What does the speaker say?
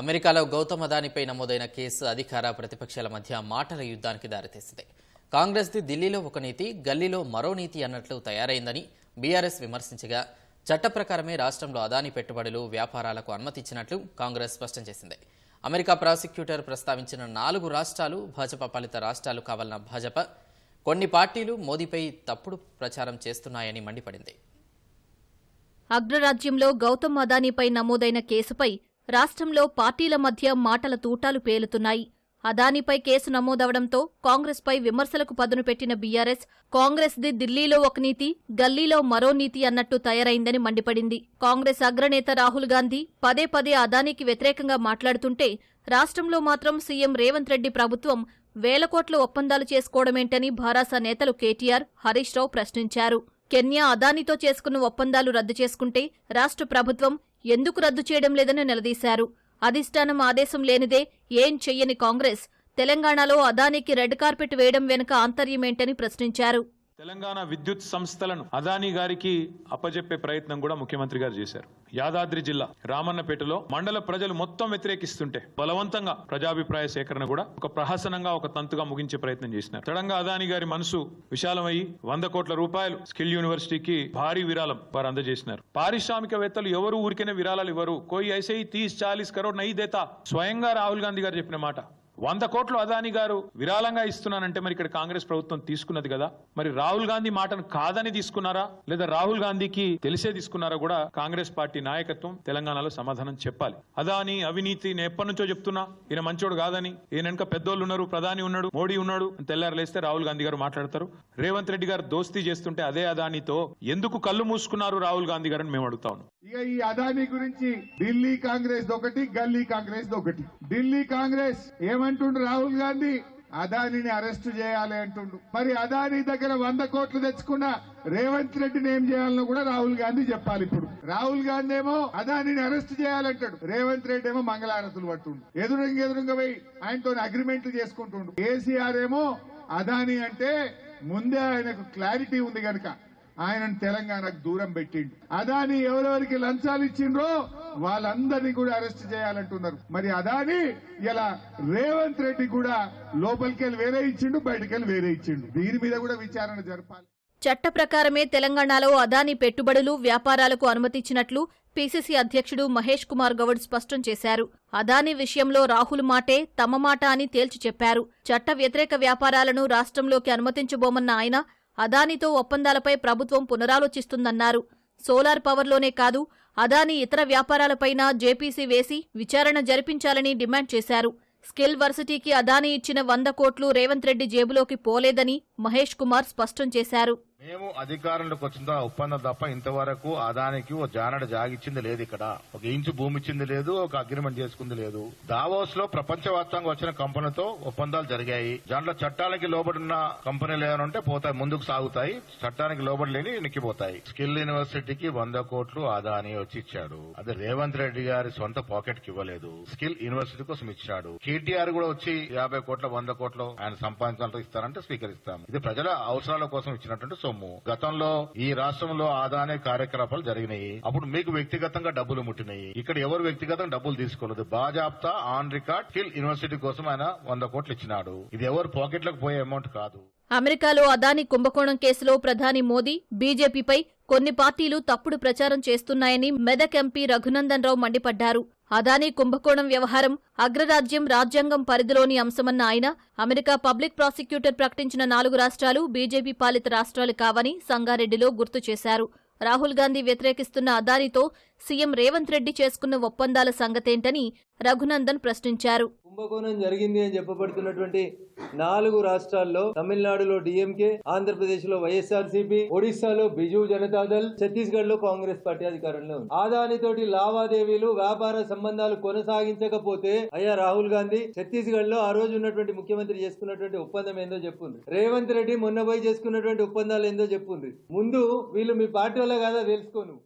అమెరికాలో గౌతమ్ అదానిపై నమోదైన కేసు అధికార ప్రతిపక్షాల మధ్య మాటల యుద్ధానికి దారితీసింది. కాంగ్రెస్ది ఢిల్లీలో ఒక నీతి గల్లీలో మరో నీతి అన్నట్లు తయారైందని బీఆర్ఎస్ విమర్శించగా చట్ట ప్రకారమే రాష్ట్రంలో అదాని పెట్టుబడులు వ్యాపారాలకు అనుమతిచ్చినట్లు కాంగ్రెస్ స్పష్టం చేసింది. అమెరికా ప్రాసిక్యూటర్ ప్రస్తావించిన నాలుగు రాష్ట్రాలు భాజపా పాలిత రాష్ట్రాలు కావాలన్న భాజపా కొన్ని పార్టీలు మోదీపై తప్పుడు ప్రచారం చేస్తున్నాయని మండిపడింది. అగ్రరాజ్యంలో గౌతమ్ అదానీపై నమోదైన కేసుపై రాష్ట్రంలో పార్టీల మధ్య మాటల తూటాలు పేలుతున్నాయి. అదానిపై కేసు నమోదవడంతో కాంగ్రెస్పై విమర్శలకు పదును పెట్టిన బీఆర్ఎస్ కాంగ్రెస్ది ఢిల్లీలో ఒక నీతి గల్లీలో మరో నీతి అన్నట్టు తయారైందని మండిపడింది. కాంగ్రెస్ అగ్రనేత రాహుల్ గాంధీ పదే పదే అదానీకి వ్యతిరేకంగా మాట్లాడుతుంటే రాష్ట్రంలో మాత్రం సీఎం రేవంత్ రెడ్డి ప్రభుత్వం వేల కోట్ల ఒప్పందాలు చేసుకోవడమేంటని భారాస నేతలు కేటీఆర్ హరీష్ రావు ప్రశ్నించారు. కెన్యా అదానితో చేసుకున్న ఒప్పందాలు రద్దు చేసుకుంటే రాష్ట్ర ప్రభుత్వం ఎందుకు రద్దు చేయడం లేదని నిలదీశారు. అధిష్టానం ఆదేశం లేనిదే ఏం చెయ్యని కాంగ్రెస్? తెలంగాణలో అదానికి రెడ్ కార్పెట్ వేయడం వెనుక ఆంతర్యమేంటని ప్రశ్నించారు. తెలంగాణ విద్యుత్ సంస్థలను అదానీ గారికి అప్పజెప్పే ప్రయత్నం కూడా ముఖ్యమంత్రి గారు చేశారు. యాదాద్రి జిల్లా రామన్నపేటలో మండల ప్రజలు మొత్తం వ్యతిరేకిస్తుంటే బలవంతంగా ప్రజాభిప్రాయ సేకరణ కూడా ఒక ప్రహసనంగా ఒక తంతుగా ముగించే ప్రయత్నం చేసినారు. తడంగా అదానీ గారి మనసు విశాలమయ్యి వంద కోట్ల రూపాయలు స్కిల్ యూనివర్సిటీకి భారీ విరాళం వారు అందజేసినారు. పారిశ్రామికవేత్తలు ఎవరు ఊరికనే విరాళాలు ఇవ్వరు. కోయి ఐసే తీస్ చాలీస్ కరోడ్ నై దేతా. స్వయంగా రాహుల్ గాంధీ గారు చెప్పిన మాట వంద కోట్లు అదాని గారు విరాళంగా ఇస్తున్నానంటే మరి ఇక్కడ కాంగ్రెస్ ప్రభుత్వం తీసుకున్నది కదా? మరి రాహుల్ గాంధీ మాటను కాదని తీసుకున్నారా? లేదా రాహుల్ గాంధీకి తెలిసే తీసుకున్నారా కూడా కాంగ్రెస్ పార్టీ నాయకత్వం? తెలంగాణలో సమాధానం చెప్పాలి. అదాని అవినీతి నేను ఎప్పటి నుంచో చెప్తున్నా ఈయన మంచోడు కాదని. ఈయన వెనక పెద్దోళ్ళు ఉన్నారు ప్రధాని ఉన్నాడు మోడీ ఉన్నాడు అని తెల్లారు లేస్తే రాహుల్ గాంధీ గారు మాట్లాడతారు. రేవంత్ రెడ్డి గారు దోస్తీ చేస్తుంటే అదే అదానితో ఎందుకు కళ్ళు మూసుకున్నారు రాహుల్ గాంధీ గారు అని మేము అడుగుతా ఉన్నాం. ఇక ఈ అదానీ గురించి ఢిల్లీ కాంగ్రెస్ ఒకటి గల్లీ కాంగ్రెస్ ఒకటి. ఢిల్లీ కాంగ్రెస్ ఏమంటుండు రాహుల్ గాంధీ? అదానిని అరెస్ట్ చేయాలి అంటుండు. మరి అదాని దగ్గర వంద కోట్లు తెచ్చుకున్న రేవంత్ రెడ్డిని ఏం చేయాలనో కూడా రాహుల్ గాంధీ చెప్పాలి ఇప్పుడు. రాహుల్ గాంధీ ఏమో అదానిని అరెస్ట్ చేయాలంటాడు రేవంత్ రెడ్డి ఏమో మంగళారతులు పట్టుండు. ఎదురుంగ ఎదురుంగ పోయి ఆయనతో అగ్రిమెంట్లు చేసుకుంటుండు. కేసీఆర్ ఏమో అదాని అంటే ముందే ఆయనకు క్లారిటీ ఉంది కనుక ఆయనను తెలంగాణకు దూరం పెట్టిండు. అదాని ఎవరెవరికి లంచాలు ఇచ్చిండ్రో వాళ్ళందరినీ కూడా అరెస్ట్ చేయాలంటున్నారు. మరి అదాని ఇలా రేవంత్ రెడ్డి కూడా లోపలికెళ్ళి వేరే ఇచ్చిండు బయటకెళ్ళి వేరే ఇచ్చిండు. దీని మీద కూడా విచారణ జరపాలి. చట్ట ప్రకారమే తెలంగాణలో అదాని పెట్టుబడులు వ్యాపారాలకు అనుమతిచ్చినట్లు పీసీసీ అధ్యక్షుడు మహేష్ కుమార్ గౌడ్ స్పష్టం చేశారు. అదాని విషయంలో రాహుల్ మాటే తమ మాట అని తేల్చి చెప్పారు. చట్ట వ్యతిరేక వ్యాపారాలను రాష్ట్రంలోకి అనుమతించబోమన్న ఆయన అదానితో ఒప్పందాలపై ప్రభుత్వం పునరాలోచిస్తుందన్నారు. సోలార్ పవర్లోనే కాదు అదాని ఇతర వ్యాపారాలపైనా జేపీసీ వేసి విచారణ జరిపించాలని డిమాండ్ చేశారు. స్కిల్ వర్సిటీకి అదాని ఇచ్చిన వంద కోట్లు రేవంత్ రెడ్డి జేబులోకి పోలేదని మహేష్ కుమార్ స్పష్టం చేశారు. మేము అధికారంలోకి వచ్చిన ఒప్పందం తప్ప ఇంతవరకు అదానికి ఓ జానడ జాగిచ్చింది లేదు ఇక్కడ. ఒక ఇంచు భూమి ఇచ్చింది లేదు ఒక అగ్రిమెంట్ చేసుకుంది లేదు. దావోస్లో ప్రపంచవ్యాప్తంగా వచ్చిన కంపెనీతో ఒప్పందాలు జరిగాయి. దాంట్లో చట్టాలకి లోబడిన కంపెనీలు ఏమైనా ఉంటే పోతాయి ముందుకు సాగుతాయి. చట్టానికి లోబడి లేని నిక్కిపోతాయి. స్కిల్ యూనివర్సిటీకి వంద కోట్లు అదాని వచ్చి ఇచ్చాడు. అది రేవంత్ రెడ్డి గారి సొంత పాకెట్కి ఇవ్వలేదు. స్కిల్ యూనివర్సిటీ కోసం ఇచ్చాడు. కేటీఆర్ కూడా వచ్చి యాభై కోట్ల వంద కోట్లు ఆయన సంపాదించాలంటే ఇస్తారంటే స్వీకరిస్తాం. ఇది ప్రజల అవసరాల కోసం ఇచ్చినటువంటి సొమ్ము గతంలో ఈ రాష్ట్రంలో ఆదాయ కార్యకలాపాలు జరిగినాయి. అప్పుడు మీకు వ్యక్తిగతంగా డబ్బులు ముట్టినాయి. ఇక్కడ ఎవరు వ్యక్తిగతంగా డబ్బులు తీసుకోలేదు? బాజాప్తా ఆన్ రికార్డ్ స్కిల్ యూనివర్సిటీ కోసం ఆయన వంద కోట్లు ఇచ్చినాడు. ఇది ఎవరు పాకెట్లకు పోయే అమౌంట్ కాదు. అమెరికాలో అదాని కుంభకోణం కేసులో ప్రధాని మోదీ బీజేపీపై కొన్ని పార్టీలు తప్పుడు ప్రచారం చేస్తున్నాయని మెదక్ ఎంపీ రఘునందన్ రావు మండిపడ్డారు. అదానీ కుంభకోణం వ్యవహారం అగ్రరాజ్యం రాజ్యాంగం పరిధిలోని అంశమన్న ఆయన అమెరికా పబ్లిక్ ప్రాసిక్యూటర్ ప్రకటించిన నాలుగు రాష్ట్రాలు బీజేపీ పాలిత రాష్ట్రాలు కావని సంగారెడ్డిలో గుర్తు చేశారు. రాహుల్ గాంధీ వ్యతిరేకిస్తున్న అదానితో సీఎం రేవంత్ రెడ్డి చేసుకున్న ఒప్పందాల సంగతేంటని రఘునందన్ ప్రశ్నించారు. కుంభకోణం జరిగింది అని చెప్పబడుతున్నటువంటి నాలుగు రాష్ట్రాల్లో తమిళనాడులో డిఎంకే ఆంధ్రప్రదేశ్లో వైఎస్ఆర్సీపీ ఒడిశాలో బిజు జనతాదళ్ ఛత్తీస్గఢ్లో కాంగ్రెస్ పార్టీ అధికారంలో ఉంది. ఆదాని తోటి లావాదేవీలు వ్యాపార సంబంధాలు కొనసాగించకపోతే అయ్యా రాహుల్ గాంధీ ఛత్తీస్గఢ్లో ఆ రోజు ఉన్నటువంటి ముఖ్యమంత్రి చేసుకున్నటువంటి ఒప్పందం ఏందో చెప్పుంది రేవంత్ రెడ్డి మొన్న పోయి చేసుకున్నటువంటి ఒప్పందాలు ఏందో చెప్పుంది ముందు వీళ్ళు మీ పార్టీ వల్ల కాదా తెలుసుకోను.